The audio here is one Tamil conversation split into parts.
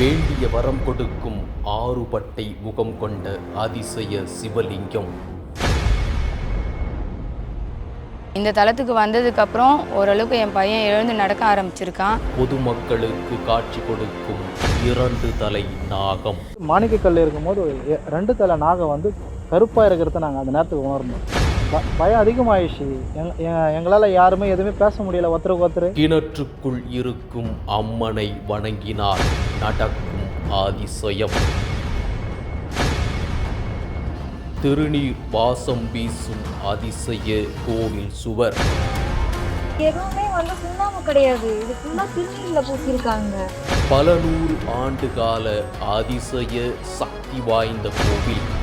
வேண்டிய வரம் கொடுக்கும் ஆறுபட்டை முகம் கொண்ட அதிசய சிவலிங்கம். இந்த தளத்துக்கு வந்ததுக்கப்புறம் ஓரளவுக்கு என் பையன் எழுந்து நடக்க ஆரம்பிச்சிருக்கான். பொதுமக்களுக்கு காட்சி கொடுக்கும் இரண்டு தலை நாகம். மாணிக்கக்கல் இருக்கும்போது ரெண்டு தலை நாகம் வந்து கருப்பாக இருக்கிறத நாங்கள் அந்த நேரத்துக்கு உணர்ந்தோம். ப பயம் எ- எங்களால் யாருமே எதுவுமே பேச முடியல ஒருத்தருக்கு ஒருத்தர். கிணற்றுக்குள் இருக்கும் அம்மனை வணங்கினால் நடக்கும் அதிசயம். திருநீர் வாசம் வீசும் அதிசய கோவில் சுவர். எதுவுமே வந்து சுண்ணாம்பு கிடையாது. இது ஃபுல்லாக திருநீரில் பூசியிருக்காங்க. பல நூறு ஆண்டு கால அதிசய சக்தி வாய்ந்த கோவில்.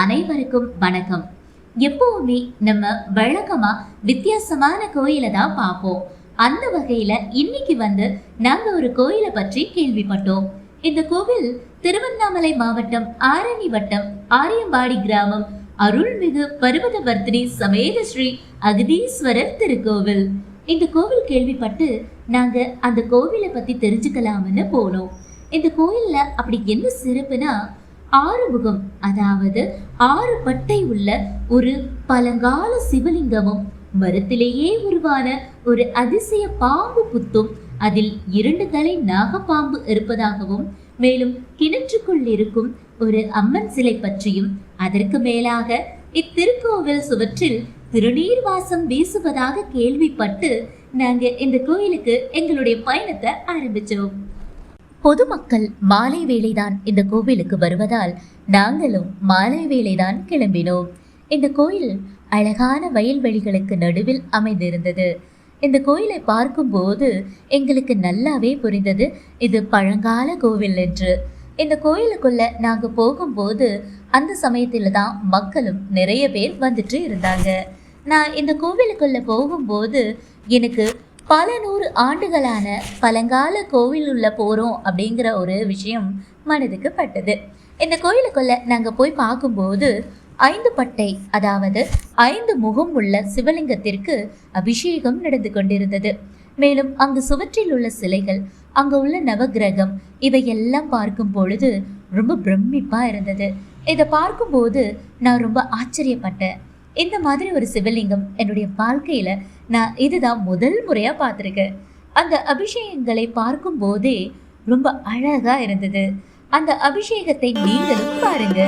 அனைவருக்கும் வணக்கம். எப்பவுமே நம்ம வழக்கமா வித்தியாசமான கோயிலை தான் பார்ப்போம். அந்த வகையில இன்னைக்கு வந்து நாங்க ஒரு கோயிலை பற்றி கேள்விப்பட்டோம். இந்த கோவில் திருவண்ணாமலை மாவட்டம் ஆரணி வட்டம் ஆரியம்பாடி கிராமம் அருள்மிகு பர்வதவர்த்தினி சமேத ஸ்ரீ அகதீஸ்வரர் திருக்கோவில். இந்த கோவில் கேள்விப்பட்டு நாங்க அந்த கோவிலை பத்தி தெரிஞ்சுக்கலாம்னு போனோம். இந்த கோயில்ல அப்படி என்ன சிறப்புனா ஆறுமுகம் அதாவது ஆறு பட்டை உள்ள ஒரு பழங்கால சிவலிங்கமும் மரத்திலேயே உருவான ஒரு அதிசய பாம்பு புத்தும் அதில் இரண்டு தலை நாகப்பாம்பு இருப்பதாகவும் மேலும் கிணற்றுக்குள் இருக்கும் ஒரு அம்மன் சிலை பற்றியும் அதற்கு மேலாக இத்திருக்கோவில் சுவற்றில் திருநீர் வாசம் வீசுவதாக கேள்விப்பட்டு நாங்க இந்த கோயிலுக்கு எங்களுடைய பயணத்தை ஆரம்பிச்சோம். பொதுமக்கள் மாலை வேளைதான் இந்த கோவிலுக்கு வருவதால் நாங்களும் மாலை வேளைதான் கிளம்பினோம். இந்த கோயில் அழகான வயல்வெளிகளுக்கு நடுவில் அமைந்திருந்தது. இந்த கோயிலை பார்க்கும்போது எங்களுக்கு நல்லாவே புரிந்தது. இது பழங்கால கோவில் என்று. இந்த கோயிலுக்குள்ள நாங்கள் போகும்போது அந்த சமயத்தில் தான் மக்களும் நிறைய பேர் வந்துட்டு இருந்தாங்க. நான் இந்த கோவிலுக்குள்ள போகும்போது எனக்கு பல நூறு ஆண்டுகளான பழங்கால கோவில் உள்ள போகிறோம் அப்படிங்கிற ஒரு விஷயம் மனதுக்கு பட்டது. இந்த கோயிலுக்குள்ள நாங்கள் போய் பார்க்கும்போது ஐந்து பட்டை அதாவது ஐந்து முகம் உள்ள சிவலிங்கத்திற்கு அபிஷேகம் நடந்து கொண்டிருந்தது. மேலும் அங்கு சுவற்றில் உள்ள சிலைகள் அங்கு உள்ள நவக்கிரகம் இவையெல்லாம் பார்க்கும் பொழுது ரொம்ப பிரமிப்பாக இருந்தது. இதை பார்க்கும்போது நான் ரொம்ப ஆச்சரியப்பட்டேன். இந்த மாதிரி ஒரு சிவலிங்கம் என்னுடைய வாழ்க்கையில நான் இதுதான் முதல் முறையா பார்த்துருக்கேன். அந்த அபிஷேகங்களை பார்க்கும் போதே ரொம்ப அழகா இருந்தது. அந்த அபிஷேகத்தை நீங்களும் பாருங்க.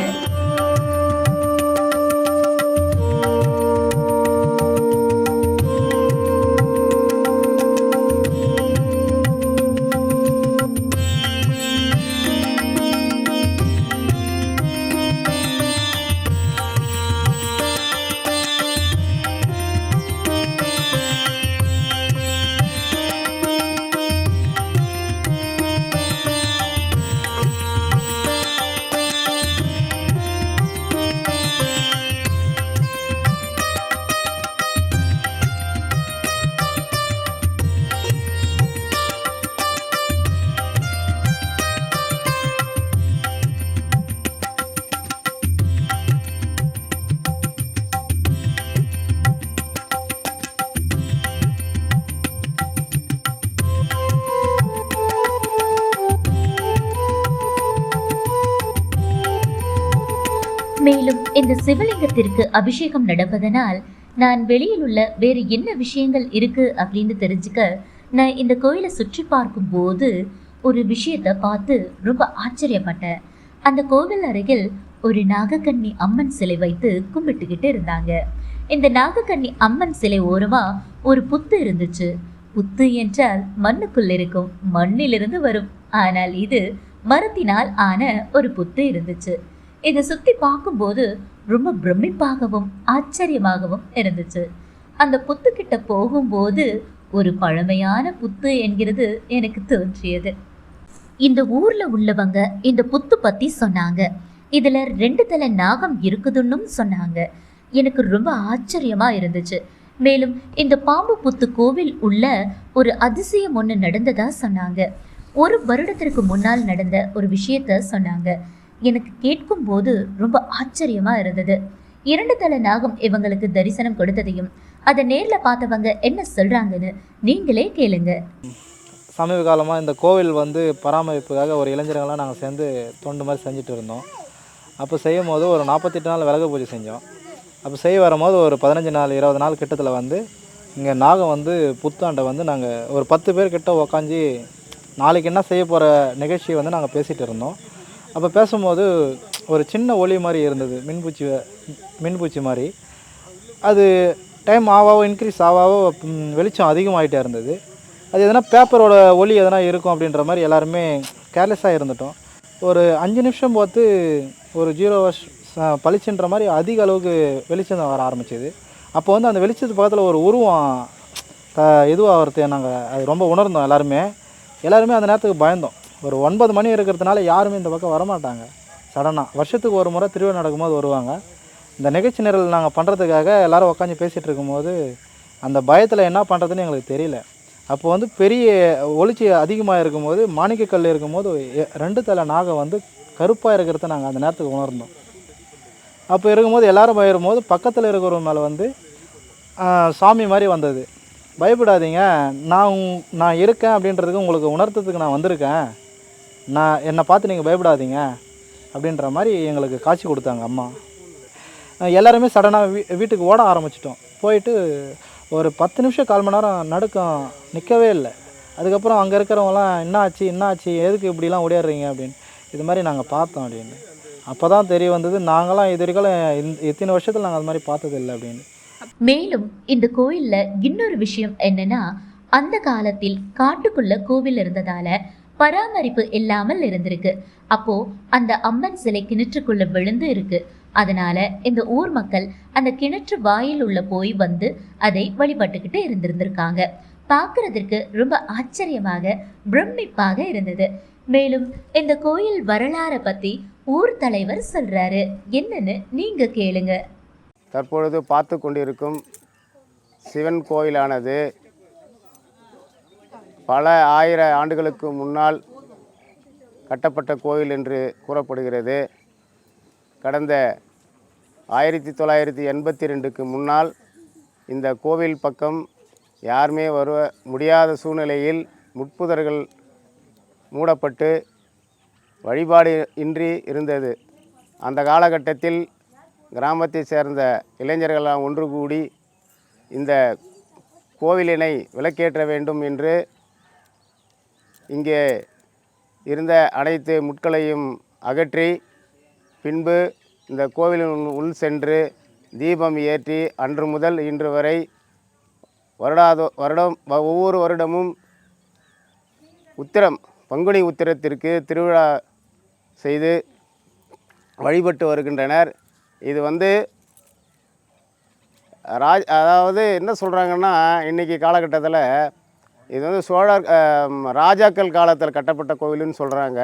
மேலும் இந்த சிவலிங்கத்திற்கு அபிஷேகம் நடப்பதனால் நான் வெளியில் உள்ள வேறு என்ன விஷயங்கள் இருக்கு அப்படின்னு தெரிஞ்சுக்க நான் இந்த கோயிலை சுற்றி பார்க்கும் போது ஒரு விஷயத்தை பார்த்து ரொம்ப ஆச்சரியப்பட்டேன். அந்த கோவில் அருகில் ஒரு நாகக்கண்ணி அம்மன் சிலை வைத்து கும்பிட்டுக்கிட்டு இருந்தாங்க. இந்த நாகக்கன்னி அம்மன் சிலை ஓரமா ஒரு புத்து இருந்துச்சு. புத்து என்றால் மண்ணுக்குள் இருக்கும் மண்ணிலிருந்து வரும். ஆனால் இது மரத்தினால் ஆன ஒரு புத்து இருந்துச்சு. இதை சுற்றி பார்க்கும்போது ரொம்ப பிரமிப்பாகவும் ஆச்சரியமாகவும் இருந்துச்சு. அந்த புத்துக்கிட்ட போகும்போது ஒரு பழமையான புத்து என்கிறது எனக்கு தோன்றியது. இந்த ஊர்ல உள்ளவங்க இந்த புத்து பத்தி சொன்னாங்க. இதுல ரெண்டு தலை நாகம் இருக்குதுன்னும் சொன்னாங்க. எனக்கு ரொம்ப ஆச்சரியமா இருந்துச்சு. மேலும் இந்த பாம்பு புத்து கோவில் உள்ள ஒரு அதிசயம் ஒன்று நடந்ததா சொன்னாங்க. ஒரு வருடத்திற்கு முன்னால் நடந்த ஒரு விஷயத்த சொன்னாங்க. எனக்கு கேட்கும்போது ரொம்ப ஆச்சரியமா இருந்தது. இரண்டு தலை நாகம் இவங்களுக்கு தரிசனம் கொடுத்ததையும் அதை நேரில் பார்த்தவங்க என்ன சொல்றாங்கன்னு நீங்களே கேளுங்க. சமீப காலமாக இந்த கோவில் வந்து பராமரிப்புக்காக ஒரு இளைஞர்கள்லாம் நாங்கள் சேர்ந்து தொண்டு மாதிரி செஞ்சுட்டு இருந்தோம். அப்போ செய்யும் போது ஒரு நாற்பத்தெட்டு நாள் விலகு பூஜை செஞ்சோம். அப்போ செய்ய வரும்போது ஒரு பதினஞ்சு நாள் இருபது நாள் கிட்டத்தில் வந்து இங்கே நாகம் வந்து புத்தாண்டை வந்து நாங்கள் ஒரு பத்து பேர் கிட்ட உக்காஞ்சி நாளைக்கு என்ன செய்ய போகிற நிகழ்ச்சியை வந்து நாங்கள் பேசிகிட்டு இருந்தோம். அப்போ பேசும்போது ஒரு சின்ன ஒளி மாதிரி இருந்தது. மின்பூச்சி மின்பூச்சி மாதிரி. அது டைம் ஆவாவோ இன்க்ரீஸ் ஆவாவோ வெளிச்சம் அதிகமாகிட்டே இருந்தது. அது எதனா பேப்பரோட ஒளி எதனா இருக்கும் அப்படின்ற மாதிரி எல்லாருமே கேர்லெஸ்ஸாக இருந்துட்டோம். ஒரு அஞ்சு நிமிஷம் பார்த்து ஒரு ஜீரோ வாஷ் பளிச்சுன்ற மாதிரி அதிக அளவுக்கு வெளிச்சம் வர ஆரம்பிச்சது. அப்போ வந்து அந்த வெளிச்சத்து பக்கத்தில் ஒரு உருவம் த இதுவாகிறது நாங்கள் அது ரொம்ப உணர்ந்தோம் எல்லாருமே. எல்லாருமே அந்த நேரத்துக்கு பயந்தோம். ஒரு ஒன்பது மணி இருக்கிறதுனால யாருமே இந்த பக்கம் வரமாட்டாங்க. சடனாக வருஷத்துக்கு ஒரு முறை திருவிழா நடக்கும்போது வருவாங்க. இந்த நிகழ்ச்சி நிரல் நாங்கள் பண்ணுறதுக்காக எல்லாரும் உட்காந்து பேசிகிட்டு இருக்கும்போது அந்த பயத்தில் என்ன பண்ணுறதுன்னு எங்களுக்கு தெரியல. அப்போ வந்து பெரிய ஒளிச்சி அதிகமாக இருக்கும்போது மாணிக்கக்கல் இருக்கும்போது எ- ரெண்டு தலை நாகம் வந்து கருப்பாக இருக்கிறத நாங்கள் அந்த நேரத்துக்கு உணர்ந்தோம். அப்போ இருக்கும்போது எல்லோரும் போது பக்கத்தில் இருக்கிறவங்க மேலே வந்து சாமி மாதிரி வந்தது. பயப்படாதீங்க. நான் நான் இருக்கேன் அப்படின்றதுக்கு உங்களுக்கு உணர்த்ததுக்கு நான் வந்திருக்கேன். நான் என்னை பார்த்து நீங்கள் பயப்படாதீங்க அப்படின்ற மாதிரி எங்களுக்கு காட்சி கொடுத்தாங்க அம்மா. எல்லாருமே சடனாக வீ வீட்டுக்கு ஓட ஆரம்பிச்சிட்டோம். போயிட்டு ஒரு பத்து நிமிஷம் கால் மணி நேரம் நடுக்கம் நிற்கவே இல்லை. அதுக்கப்புறம் அங்கே இருக்கிறவங்களாம் என்ன ஆச்சு என்ன ஆச்சு எதுக்கு இப்படிலாம் ஓடிடுறீங்க அப்படின்னு. இது மாதிரி நாங்கள் பார்த்தோம் அப்படின்னு. அப்போ தான் தெரிய வந்தது நாங்களாம் இது வரைக்கும் இந்த இத்தனை வருஷத்தில் நாங்கள் அது மாதிரி பார்த்ததில்லை அப்படின்னு. மேலும் இந்த கோயிலில் இன்னொரு விஷயம் என்னன்னா அந்த காலத்தில் காட்டுக்குள்ள கோவில் இருந்ததால பராமரிப்பு இல்லாமல் இருந்திருக்கு. அப்போ அந்த அம்மன் சிலை கிணற்றுக்குள்ள விழுந்து இருக்கு. அதனால இந்த ஊர் மக்கள் அந்த கிணற்று வாயில் உள்ள போய் வந்து அதை வழிபட்டுக்கிட்டு இருந்திருந்திருக்காங்க. பார்க்கறதுக்கு ரொம்ப ஆச்சரியமாக பிரமிப்பாக இருந்தது. மேலும் இந்த கோயில் வரலாறை பத்தி ஊர் தலைவர் சொல்றாரு. என்னன்னு நீங்க கேளுங்க. தற்பொழுது பார்த்து கொண்டிருக்கும் சிவன் கோயிலானது பல ஆயிர ஆண்டுகளுக்கு முன்னால் கட்டப்பட்ட கோயில் என்று கூறப்படுகிறது. கடந்த ஆயிரத்தி தொள்ளாயிரத்தி எண்பத்தி ரெண்டுக்கு முன்னால் இந்த கோவில் பக்கம் யாருமே வர முடியாத சூழ்நிலையில் முட்புதர்கள் மூடப்பட்டு வழிபாடு இன்றி இருந்தது. அந்த காலகட்டத்தில் கிராமத்தை சேர்ந்த இளைஞர்களெல்லாம் ஒன்று கூடி இந்த கோவிலினை விளக்கேற்ற வேண்டும் என்று இங்கே இருந்த அனைத்து முட்களையும் அகற்றி பின்பு இந்த கோவிலின் உள் சென்று தீபம் ஏற்றி அன்று முதல் இன்று வரை வருடாதோ வருடம் வ- ஒவ்வொரு வருடமும் உத்திரம் பங்குனி உத்திரத்திற்கு திருவிழா செய்து வழிபட்டு வருகின்றனர். இது வந்து ராஜ் அதாவது என்ன சொல்கிறாங்கன்னா இன்றைக்கி காலகட்டத்தில் இது வந்து சோழர் ராஜாக்கள் காலத்தில் கட்டப்பட்ட கோவிலுன்னு சொல்கிறாங்க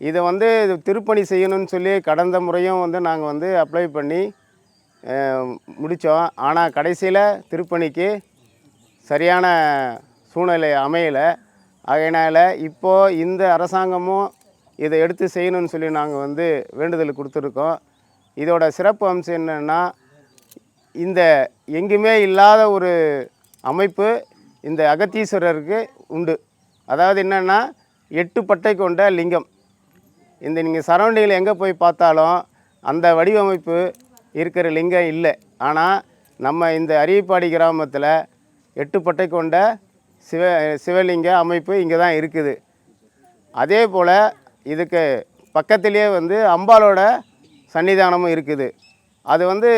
இதை வந்து இது திருப்பணி செய்யணும்னு சொல்லி கடந்த முறையும் வந்து நாங்கள் வந்து அப்ளை பண்ணி முடித்தோம் ஆனால் கடைசியில் திருப்பணிக்கு சரியான சூழ்நிலை அமையலை. ஆகையினால் இப்போது இந்த அரசாங்கமும் இதை எடுத்து செய்யணும்னு சொல்லி நாங்கள் வந்து வேண்டுதல் கொடுத்துருக்கோம். இதோட சிறப்பு அம்சம் என்னென்னா இந்த எங்குமே இல்லாத ஒரு அமைப்பு இந்த அகத்தீஸ்வரருக்கு உண்டு. அதாவது என்னென்னா எட்டு பட்டை கொண்ட லிங்கம். இந்த நீங்கள் சரௌண்டிங்கில் எங்கே போய் பார்த்தாலும் அந்த வடிவமைப்பு இருக்கிற லிங்கம் இல்லை. ஆனால் நம்ம இந்த அரியப்பாடி கிராமத்தில் எட்டு பட்டை கொண்ட சிவ சிவலிங்க அமைப்பு இங்கே தான் இருக்குது. அதே போல் இதுக்கு பக்கத்திலேயே வந்து அம்பாலோட சன்னிதானமும் இருக்குது. அது வந்து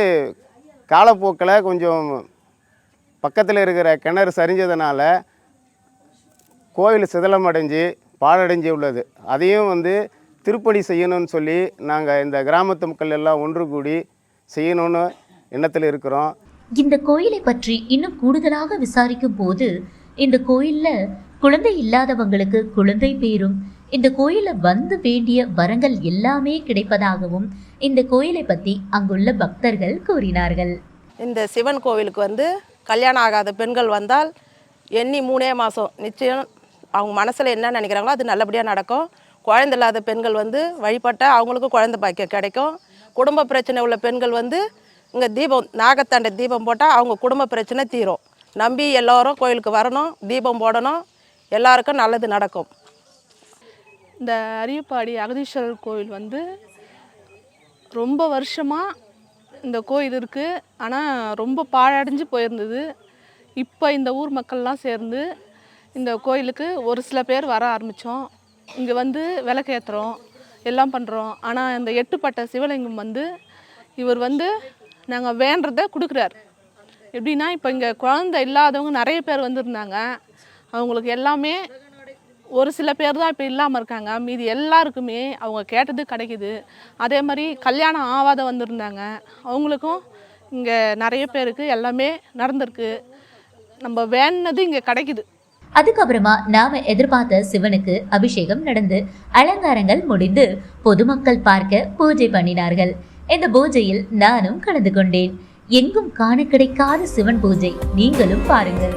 காலப்போக்கில் கொஞ்சம் பக்கத்தில் இருக்கிற கிணறு சரிஞ்சதுனால கோயில் சிதலமடைஞ்சு பாழடைஞ்சு உள்ளது. அதையும் வந்து திருப்பணி செய்யணும்னு சொல்லி நாங்கள் இந்த கிராமத்து மக்கள் எல்லாம் ஒன்று கூடி செய்யணும்னு எண்ணத்தில் இருக்கிறோம். இந்த கோயிலை பற்றி இன்னும் கூடுதலாக விசாரிக்கும் போது இந்த கோயில்ல குழந்தை இல்லாதவங்களுக்கு குழந்தை பேரும் இந்த கோயில வந்து வேண்டிய வரங்கள் எல்லாமே கிடைப்பதாகவும் இந்த கோயிலை பத்தி அங்குள்ள பக்தர்கள் கூறினார்கள். இந்த சிவன் கோவிலுக்கு வந்து கல்யாணம் ஆகாத பெண்கள் வந்தால் எண்ணி மூணே மாதம் நிச்சயம் அவங்க மனசில் என்ன நினைக்கிறாங்களோ அது நல்லபடியாக நடக்கும். குழந்தை இல்லாத பெண்கள் வந்து வழிபட்டால் அவங்களுக்கும் குழந்தை பாக்கியம் கிடைக்கும். குடும்ப பிரச்சனை உள்ள பெண்கள் வந்து இங்கே தீபம் நாகத்தாண்ட தீபம் போட்டால் அவங்க குடும்ப பிரச்சனை தீரும். நம்பி எல்லோரும் கோயிலுக்கு வரணும் தீபம் போடணும். எல்லாருக்கும் நல்லது நடக்கும். இந்த அரியப்பாடி அகதீஸ்வரர் கோவில் வந்து ரொம்ப வருஷமாக இந்த கோயில் இருக்குது ஆனால் ரொம்ப பாழடைஞ்சு போயிருந்தது. இப்போ இந்த ஊர் மக்கள்லாம் சேர்ந்து இந்த கோயிலுக்கு ஒரு சில பேர் வர ஆரம்பித்தோம் இங்கே வந்து விளக்கேற்றுறோம் எல்லாம் பண்ணுறோம் ஆனால் இந்த எட்டுப்பட்ட சிவலிங்கம் வந்து இவர் வந்து நாங்கள் வேண்டுறத கொடுக்குறாரு. எப்படின்னா இப்போ இங்கே குழந்தை இல்லாதவங்க நிறைய பேர் வந்திருந்தாங்க. அவங்களுக்கு எல்லாமே ஒரு சில பேர் தான் இப்போ இல்லாமல் இருக்காங்க. மீதி எல்லாருக்குமே அவங்க கேட்டது கிடைக்குது. அதே மாதிரி கல்யாணம் ஆவாத வந்திருந்தாங்க. அவங்களுக்கும் இங்கே நிறைய பேருக்கு எல்லாமே நடந்திருக்கு. நம்ம வேணுனது இங்கே கிடைக்குது. அதுக்கப்புறமா நாம எதிர்பார்த்த சிவனுக்கு அபிஷேகம் நடந்து அலங்காரங்கள் முடிந்து பொதுமக்கள் பார்க்க பூஜை பண்ணினார்கள். இந்த பூஜையில் நானும் கலந்து கொண்டேன். எங்கும் காண கிடைக்காத சிவன் பூஜை. நீங்களும் பாருங்கள்.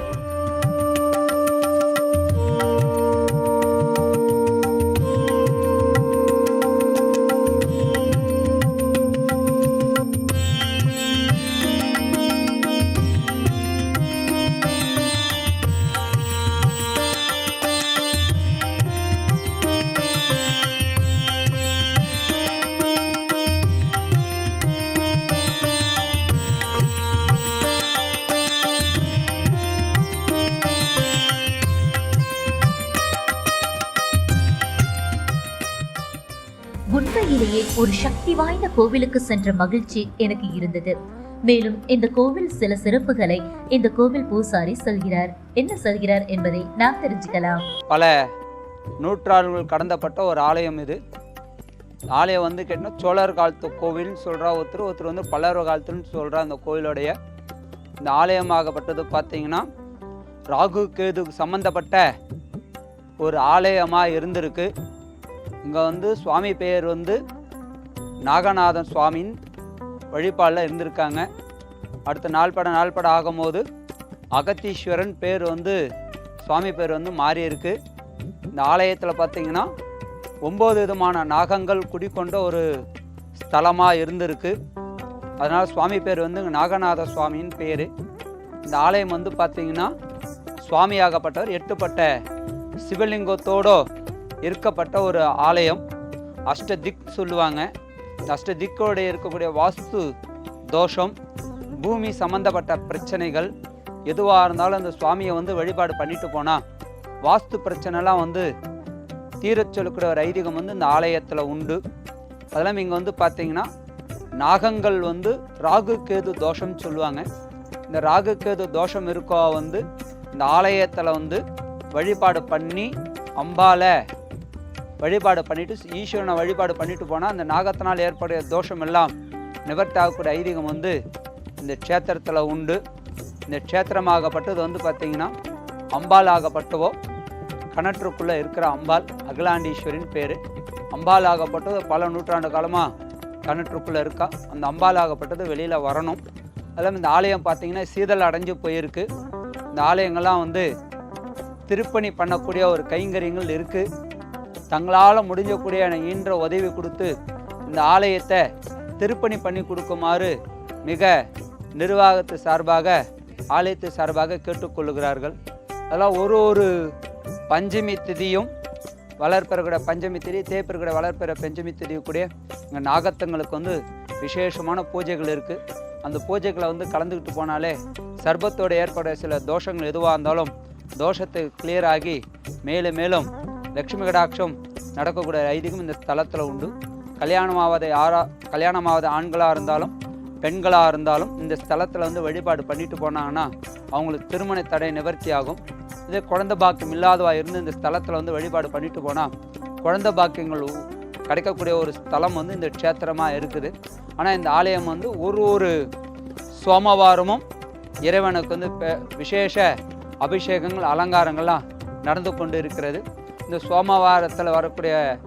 ஒரு சக்தி வாய்ந்த கோவிலுக்கு சென்ற மகிழ்ச்சி எனக்கு இருந்தது. மேலும் இந்த கோவில் சில சிறப்புகளை இந்த கோவில் பூசாரி சொல்கிறார். என்ன சொல்கிறார் என்பதை நாம் தெரிஞ்சுக்கலாம். பல நூற்றாண்டுகள் கடந்தப்பட்ட ஒரு ஆலயம் இது. ஆலயம் வந்து கேட்டால் சோழர் காலத்து கோவில்னு சொல்கிறா ஒருத்தர் ஒருத்தர் வந்து பல்லவர் காலத்துன்னு சொல்கிறா அந்த கோவிலுடைய இந்த ஆலயமாகப்பட்டது பார்த்தீங்கன்னா ராகு கேதுக்கு சம்மந்தப்பட்ட ஒரு ஆலயமாக இருந்திருக்கு. இங்கே வந்து சுவாமி பெயர் வந்து நாகநாதன் சுவாமியின் வழிபாடில் இருந்திருக்காங்க. அடுத்த நாள்பட நாள்பட ஆகும்போது அகத்தீஸ்வரன் பேர் வந்து சுவாமி பேர் வந்து மாறி இருக்கு இந்த ஆலயத்தில் பார்த்தீங்கன்னா ஒம்பது விதமான நாகங்கள் குடிக்கொண்ட ஒரு ஸ்தலமாக இருந்திருக்கு. அதனால் சுவாமி பேர் வந்து நாகநாத சுவாமின்னு பேர். இந்த ஆலயம் வந்து பார்த்தீங்கன்னா சுவாமியாகப்பட்டவர் எட்டுப்பட்ட சிவலிங்கத்தோடு இருக்கப்பட்ட ஒரு ஆலயம். அஷ்ட திக் சொல்லுவாங்க. இந்த அஷ்ட இருக்கக்கூடிய வாஸ்து தோஷம் பூமி சம்பந்தப்பட்ட பிரச்சனைகள் எதுவாக இருந்தாலும் அந்த சுவாமியை வந்து வழிபாடு பண்ணிட்டு போனால் வாஸ்து பிரச்சனைலாம் வந்து தீரச் சொல்லக்கூடிய ஒரு ஐதீகம் வந்து இந்த ஆலயத்தில் உண்டு. அதெல்லாம் இங்கே வந்து பார்த்தீங்கன்னா நாகங்கள் வந்து ராகு கேது தோஷம் சொல்லுவாங்க. இந்த ராகு கேது தோஷம் இருக்கோ வந்து இந்த ஆலயத்தில் வந்து வழிபாடு பண்ணி அம்பால வழிபாடு பண்ணிவிட்டு ஈஸ்வரனை வழிபாடு பண்ணிட்டு போனால் அந்த நாகத்தினால் ஏற்படைய தோஷம் எல்லாம் நிவர்த்தாகக்கூடிய ஐதீகம் வந்து இந்த க்ஷேத்திரத்தில் உண்டு. இந்த க்ஷேத்திரமாகப்பட்டது வந்து பார்த்திங்கன்னா அம்பாள் ஆகப்பட்டவோ கணற்றுக்குள்ளே இருக்கிற அம்பாள் அகிலாண்டீஸ்வரின் பேர். அம்பாள் ஆகப்பட்டது பல நூற்றாண்டு காலமாக கணற்றுக்குள்ளே இருக்கா. அந்த அம்பாள் ஆகப்பட்டது வெளியில் வரணும். அதெல்லாம் இந்த ஆலயம் பார்த்திங்கன்னா சீதல் அடைஞ்சு போயிருக்கு. இந்த ஆலயங்கள்லாம் வந்து திருப்பணி பண்ணக்கூடிய ஒரு கைங்கரியங்கள் இருக்குது தங்களால் முடிஞ்சக்கூடிய ஈன்ற உதவி கொடுத்து இந்த ஆலயத்தை திருப்பணி பண்ணி கொடுக்குமாறு மிக நிர்வாகத்து சார்பாக ஆலயத்து சார்பாக கேட்டுக்கொள்கிறார்கள் அதெல்லாம் ஒரு ஒரு பஞ்சமி திதியும் வளர்ப்பிறகுட பஞ்சமி திதி தேப்பிறகுட வளர்ப்பிற பஞ்சமி திதியும் கூட இங்கே நாகத்தங்களுக்கு வந்து விசேஷமான பூஜைகள் இருக்குது அந்த பூஜைகளை வந்து கலந்துக்கிட்டு போனாலே சர்பத்தோடு ஏற்பட சில தோஷங்கள் எதுவாக இருந்தாலும் தோஷத்தை கிளியர் ஆகி மேலும் மேலும் லக்ஷ்மி கடாட்சம் நடக்கக்கூடிய ஐதீகம் இந்த ஸ்தலத்தில் உண்டு. கல்யாணமாவத யாரா கல்யாணமாவத ஆண்களாக இருந்தாலும் பெண்களாக இருந்தாலும் இந்த ஸ்தலத்தில் வந்து வழிபாடு பண்ணிட்டு போனாங்கன்னா அவங்களுக்கு திருமண தடை நிவர்த்தி ஆகும் இதே குழந்தை பாக்கியம் இல்லாதவா இருந்து இந்த ஸ்தலத்தில் வந்து வழிபாடு பண்ணிட்டு போனால் குழந்தை பாக்கியங்கள் கிடைக்கக்கூடிய ஒரு ஸ்தலம் வந்து இந்த க்ஷேத்திரமாக இருக்குது. ஆனால் இந்த ஆலயம் வந்து ஒரு ஒரு சோமவாரமும் இறைவனுக்கு வந்து பெ- விசேஷ அபிஷேகங்கள் அலங்காரங்கள்லாம் நடந்து கொண்டு இருக்கிறது. இந்த சோமவாரத்தில் வரக்கூடிய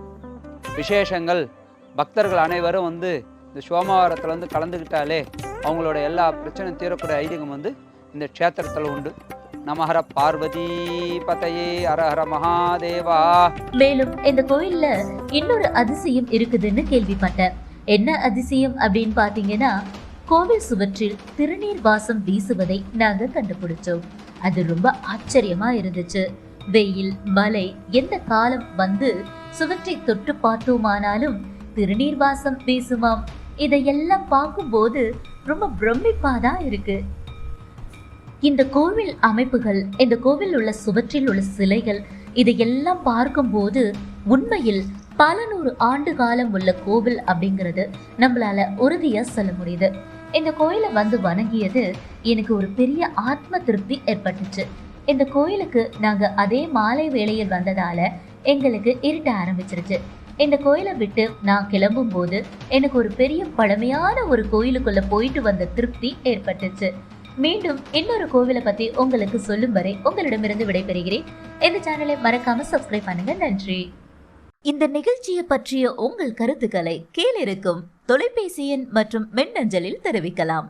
விசேஷங்கள் பக்தர்கள் அனைவரும் வந்து இந்த சோமவாரத்தில் வந்து கலந்துக்கிட்டாலே அவங்களோட எல்லா பிரச்சனையும் தீரக்கூடிய ஐதீகம் வந்து இந்த க்ஷேத்திரத்தில் உண்டு. நமஹர பார்வதி பதையே அரஹர மகாதேவா. மேலும் இந்த கோயில்ல இன்னொரு அதிசயம் இருக்குதுன்னு கேள்விப்பட்டேன். என்ன அதிசயம் அப்படின்னு பாத்தீங்கன்னா கோவில் சுவற்றில் திருநீர் வாசம் வீசுவதை நாங்க கண்டுபிடிச்சோம். அது ரொம்ப ஆச்சரியமா இருந்துச்சு. வெயில் மலை எந்த காலம் வந்து சுவற்றை தொட்டு பார்த்தோமானாலும் திருநீர் வாசம் வீசுமாம். இதையெல்லாம் பார்க்கும்போது ரொம்ப பிரமிப்பா தான் இருக்கு. இந்த கோவில் அமைப்புகள் இந்த கோவில் உள்ள சுவற்றில் உள்ள சிலைகள் இதையெல்லாம் பார்க்கும்போது உண்மையில் பல நூறு ஆண்டு காலம் உள்ள கோவில் அப்படிங்கிறது நம்மளால உறுதியா சொல்ல முடியுது. இந்த கோயிலை வந்து வணங்கியது எனக்கு ஒரு பெரிய ஆத்ம திருப்தி ஏற்பட்டுச்சு. இந்த கோயிலுக்கு நாங்க அதே மாலை வேளையில் வந்ததால எங்களுக்கு இருட்ட ஆரம்பிச்சிருச்சு. இந்த கோயிலை விட்டு நான் கிளம்பும் போது எனக்கு ஒரு பெரிய பழமையான ஒரு கோயிலுக்குள்ள போயிட்டு வந்த திருப்தி ஏற்பட்டுச்சு. மீண்டும் இன்னொரு கோவிலை பத்தி உங்களுக்கு சொல்லும் வரை உங்களிடமிருந்து விடைபெறுகிறேன். இந்த சேனலை மறக்காம சப்ஸ்கிரைப் பண்ணுங்க. நன்றி. இந்த நிகழ்ச்சியை பற்றிய உங்கள் கருத்துக்களை கீழிருக்கும் தொலைபேசி எண் மற்றும் மின்னஞ்சலில் தெரிவிக்கலாம்.